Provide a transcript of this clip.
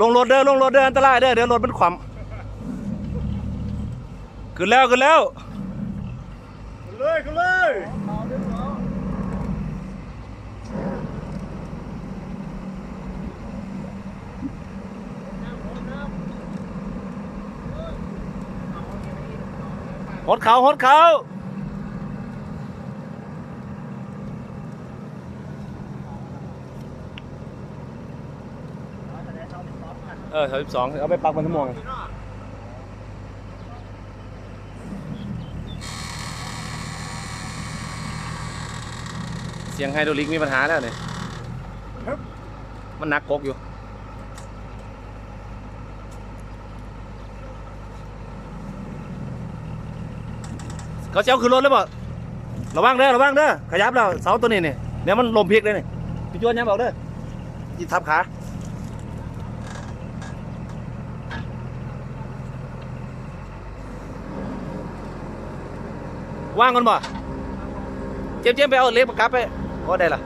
ลงรถเด้อลงรถเด้ออันตรายเด้อเดี๋ยวรถมันขวำขึ้นแล้วขึ้นแล้วเลยก็เลยหดเขาหดเขา ออสามสิบสองเอาไปปักมันทั้งมวงเสียงไฮโดรลิกมีปัญหาแล้วเนี่ยมันหนักกกอยู่เขาจะเอาขึ้นรถเลยบ่ระวังเด้อระวังเด้อขยับแล้วเสาตัวนี้นี่เดี๋ยวมันลมพลิกเลยนี่พี่จวนยังบอกเด้อยิทับขา ว่างกันบ่เจมเจมไปเอาเล็กมากลับไปก็ได้ละ